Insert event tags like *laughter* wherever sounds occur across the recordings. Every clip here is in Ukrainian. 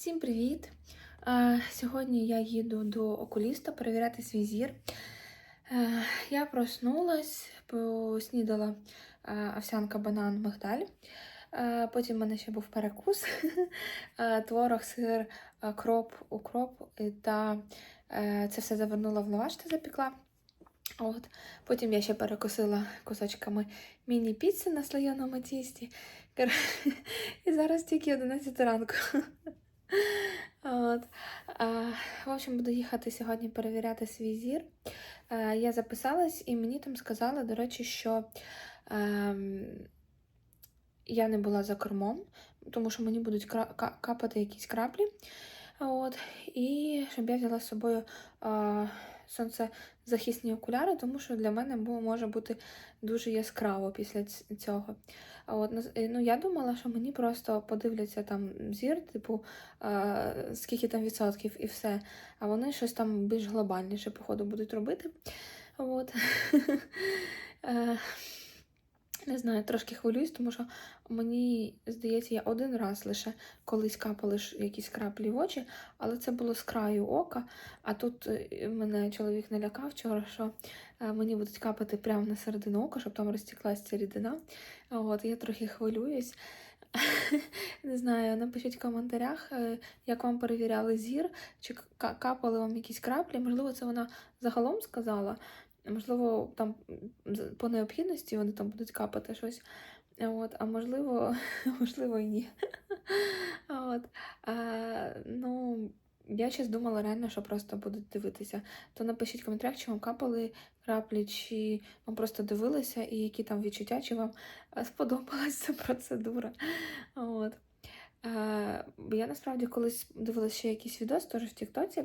Всім привіт! Е, Сьогодні я їду до окуліста перевіряти свій зір. Е, Я проснулась, поснідала е, овсянка, банан, мигдаль. Потім в мене ще був перекус, *laughs* творог, сир, кроп, укроп та це все завернула в лаваш та запекла. От. Потім я ще перекусила кусочками міні-піци на слоєному тісті. *laughs* І зараз тільки 11 ранку. *laughs* От. В общем, буду їхати сьогодні перевіряти свій зір. Я записалась, і мені там сказали, до речі, що ем, я не була за кормом, тому що мені будуть капати якісь краплі. От. І щоб я взяла з собою сонцезахисні окуляри, тому що для мене було, може бути дуже яскраво після цього. А От, е, ну, я думала, що мені просто подивляться там зір, типу, е, скільки там відсотків і все. А вони щось там більш глобальніше, походу, будуть робити. От. *laughs* Не знаю, трошки хвилююсь, тому що мені здається, я один раз лише колись капали якісь краплі в очі, але це було з краю ока. А тут е, мене чоловік налякав вчора, що е, мені будуть капати прямо на середину ока, щоб там розтіклася ця рідина. От, я трохи хвилююсь. *laughs* Не знаю, напишіть в коментарях, е, як вам перевіряли зір, чи капали вам якісь краплі. Можливо, це вона загалом сказала. Можливо, там по необхідності вони там будуть капати щось. От, а можливо, *laughs* можливо, і ні. *laughs* От, а, ну, я щось думала реально, що просто будуть дивитися. То напишіть в коментарях, чи вам капали краплі, чи вам просто дивилися, і які там відчуття, чи вам сподобалась ця процедура. От. Е, бо я насправді колись дивилася ще якийсь відос теж в Тіктоці,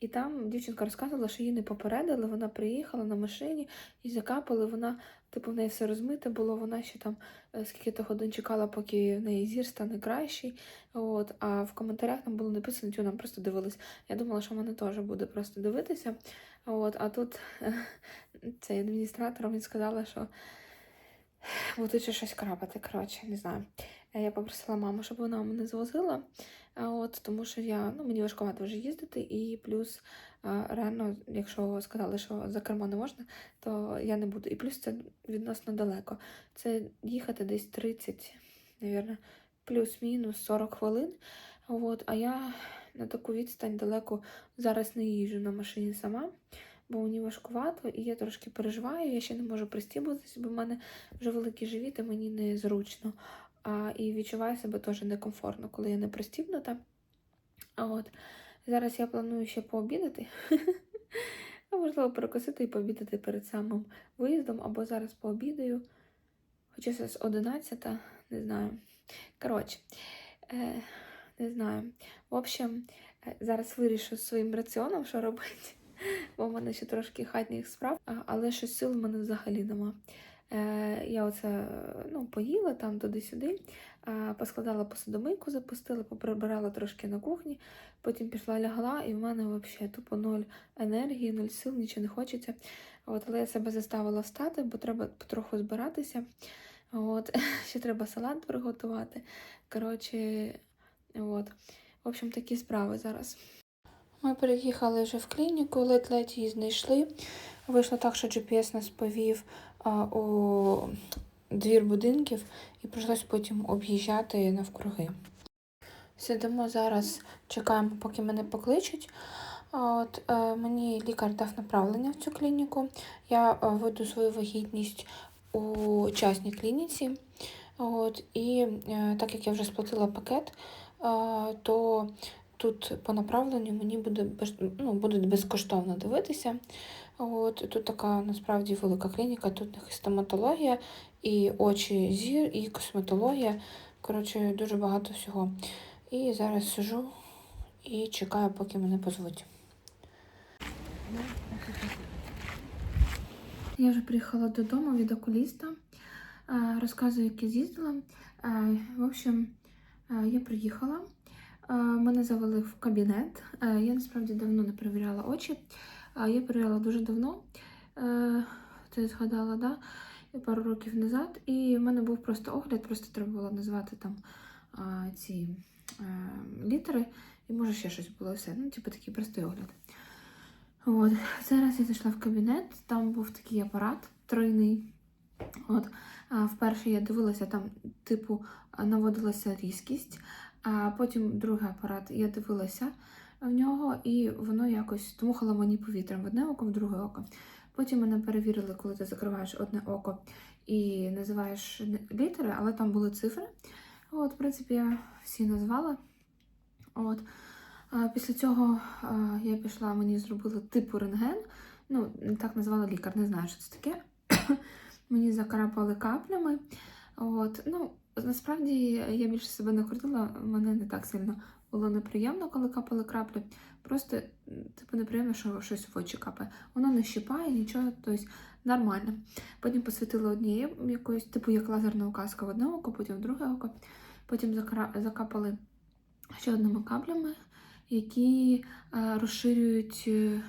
і там дівчинка розказувала, що її не попередили, вона приїхала на машині і закапали, вона, типу, в неї все розмите було, вона ще там е, скільки-то годин чекала, поки в неї зір стане кращий. От, а в коментарях там було написано, що нам просто дивились. Я думала, що в мене теж буде просто дивитися. От, а тут *laughs* цей адміністратор він сказала, що будуть щось крапати. Коротше, не знаю. Е, Я попросила маму, щоб вона мене звозила. От, тому що я, ну, мені важкувато вже їздити, і плюс реально, якщо сказали, що за кермо не можна, то я не буду. І плюс це відносно далеко. Це їхати десь 30, навірно, плюс-мінус 40 хвилин. От, а я на таку відстань далеко зараз не їжджу на машині сама, бо мені важкувато, і я трошки переживаю, я ще не можу пристібуватися, бо в мене вже великий живіт, і мені незручно. А, і відчуваю себе теж некомфортно, коли я не пристібнута. А от зараз я планую ще пообідати. *laughs* Можливо, перекусити і пообідати перед самим виїздом, або зараз пообідаю. Хоча зараз 11, не знаю. Коротше, е, не знаю. В общем, е, зараз вирішу своїм раціоном, що робити, *laughs* бо в мене ще трошки хатніх справ, але щось сил в мене взагалі нема. Е, я оце е, ну, поїла там туди-сюди, поскладала посудомийку, запустила, поприбирала трошки на кухні, потім пішла лягла, і в мене взагалі тупо ноль енергії, ноль сил, нічого не хочеться. От, але я себе заставила встати, бо треба потроху збиратися. От, *laughs* ще треба салат приготувати. Коротше, от. В общем, такі справи зараз. Ми переїхали вже в клініку, ледь-ледь її знайшли. Вийшло так, що GPS нас повів а, у двір будинків і прийшлось потім об'їжджати навкруги. Сидимо зараз, чекаємо, поки мене покличуть. От, е, мені лікар дав направлення в цю клініку. Я е, веду свою вагітність у частній клініці. От, і е, так як я вже сплатила пакет, е, то тут по направленню мені буде ну, будуть безкоштовно дивитися. От, тут така насправді велика клініка, тут у них і стоматологія, і очі, зір, і косметологія. Коротше, дуже багато всього. І зараз сижу і чекаю, поки мене позвуть. Я вже приїхала додому від окуліста. Розказую, як я з'їздила. В общем, я приїхала. Е, Мене завели в кабінет. Е, Я насправді давно не перевіряла очі. Е, Я перевіряла дуже давно. Це згадала, да? Пару років назад. І в мене був просто огляд, просто треба було назвати там ці літери. і може ще щось було все. Ну, типу такий простий огляд. От. Зараз я зайшла в кабінет, там був такий апарат тройний. От. Вперше я дивилася, там, типу, наводилася різкість, а потім другий апарат я дивилася в нього, і воно якось дмухало мені повітрям в одне око, в друге око. Потім мене перевірили, коли ти закриваєш одне око і називаєш літери, але там були цифри. От, в принципі, я всі назвала. От. Після цього я пішла, мені зробили типу рентген. Ну, так назвала лікар, не знаю, що це таке. *coughs* мені закрапали каплями. От. Ну, насправді я більше себе не крутила, мене не так сильно було неприємно, коли капали краплі. Просто, типу, неприємно, що щось в очі капає. Воно не щипає, нічого, тобто нормально. Потім посвітила однією якоюсь, типу, як лазерна указка в одне око, потім в друге око. Потім закапали ще одними каплями, які е, розширюють. е,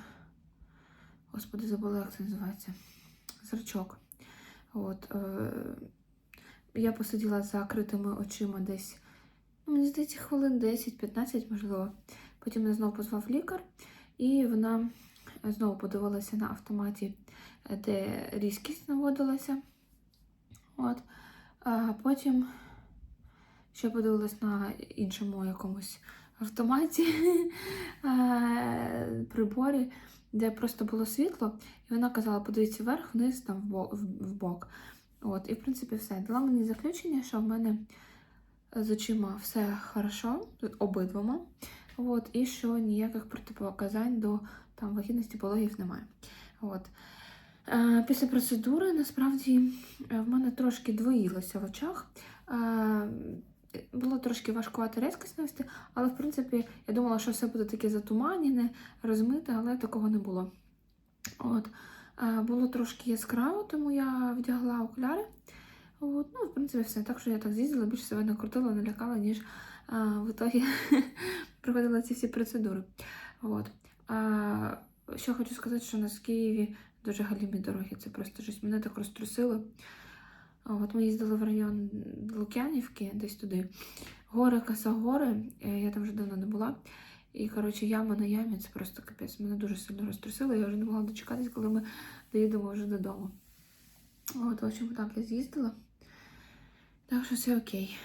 Господи, забула, як це називається. Зрачок. От, е, я посиділа з закритими очима десь, ну, мені здається, хвилин 10-15, можливо. Потім мене знову позвав лікар, і вона знову подивилася на автоматі, де різкість наводилася. От. А потім ще подивилась на іншому якомусь автоматі *laughs* приборі, де просто було світло, і вона казала, подивіться вверх, вниз, там в бок. От, і в принципі все. Дала мені заключення, що в мене з очима все хорошо, обидвома. От, і що ніяких протипоказань до там, вагітності пологів немає. От. Е, Після процедури насправді е, в мене трошки двоїлося в очах. Е, Було трошки важкувати різкість навести, але в принципі я думала, що все буде таке затуманене, розмите, але такого не було. От. Було трошки яскраво, тому я вдягла окуляри. От. Ну, в принципі, все. Так що я так з'їздила, більше себе накрутила, налякала, ніж а, в ітогі *laughs* проходила ці всі процедури. От. А, що хочу сказати, що у нас в Києві дуже галімі дороги. Це просто щось мене так розтрусило. От ми їздили в район Лук'янівки, десь туди. Гори, Касагори, е, я там вже давно не була. І, коротше, яма на ямі це просто капець. Мене дуже сильно розтрусило, я вже не могла дочекатись, коли ми доїдемо вже додому. От, в общем, так я з'їздила. Так що все окей.